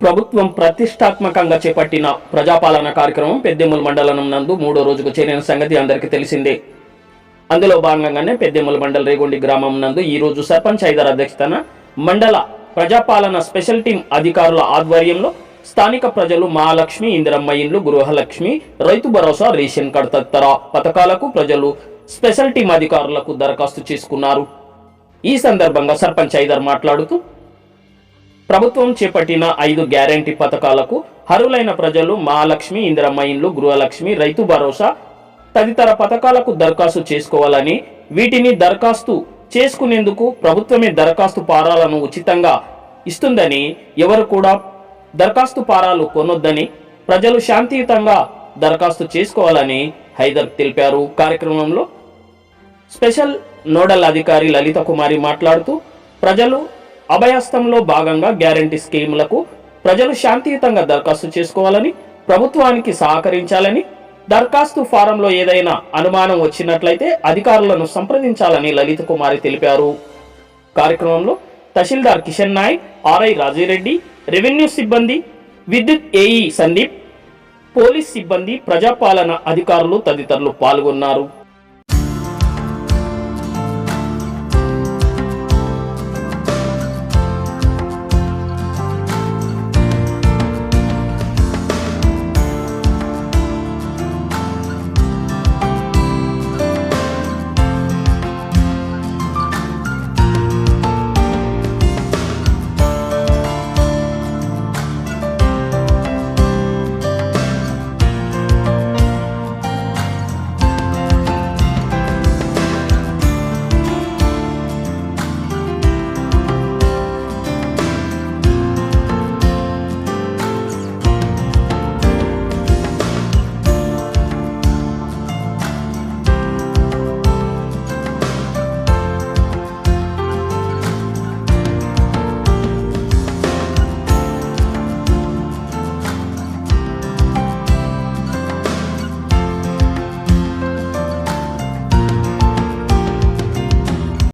ప్రభుత్వం ప్రతిష్టాత్మకంగా చేపట్టిన ప్రజాపాలన కార్యక్రమం పెద్దెముల మండలం నందు మూడో రోజుకు చేరిన సంగతి అందరికీ తెలిసిందే. అందులో భాగంగానే పెద్దెముల మండల రేగొండి గ్రామం నందు ఈ రోజు సర్పంచ్ హైదర్ అధ్యక్షతన మండల ప్రజాపాలన స్పెషల్ టీం అధికారుల ఆధ్వర్యంలో స్థానిక ప్రజలు మహాలక్ష్మి ఇందిరమ్మ ఇండ్లు గృహలక్ష్మి రైతు భరోసా రేషన్ కార్డ్ తదితర పథకాలకు ప్రజలు స్పెషల్ టీం అధికారులకు దరఖాస్తు చేసుకున్నారు. ఈ సందర్భంగా సర్పంచ్ ఐదర్ మాట్లాడుతూ ప్రభుత్వం చేపట్టిన ఐదు గ్యారంటీ పథకాలకు అర్హులైన ప్రజలు మహాలక్ష్మి ఇందిరమ్మ ఇండ్లు గృహలక్ష్మి రైతు భరోసా తదితర పథకాలకు దరఖాస్తు చేసుకోవాలని వీటిని దరఖాస్తు చేసుకునేందుకు ప్రభుత్వమే దరఖాస్తు పారాలను ఉచితంగా ఇస్తుందని ఎవరు కూడా దరఖాస్తు పారాలు కొనొద్దని ప్రజలు శాంతియుతంగా దరఖాస్తు చేసుకోవాలని హైదర్ తెలిపారు. కార్యక్రమంలో స్పెషల్ నోడల్ అధికారి లలిత కుమారి మాట్లాడుతూ ప్రజలు అభయస్తంలో భాగంగా గ్యారంటీ స్కీములకు ప్రజలు శాంతియుతంగా దరఖాస్తు చేసుకోవాలని ప్రభుత్వానికి సహకరించాలని దరఖాస్తు ఫారంలో ఏదైనా అనుమానం వచ్చినట్లయితే అధికారులను సంప్రదించాలని లలిత కుమారి తెలిపారు. కార్యక్రమంలో తహసీల్దార్ కిషన్ నాయక్ ఆర్ఐ రాజీరెడ్డి రెవెన్యూ సిబ్బంది విద్యుత్ ఏఈ సందీప్ పోలీస్ సిబ్బంది ప్రజాపాలన అధికారులు తదితరులు పాల్గొన్నారు.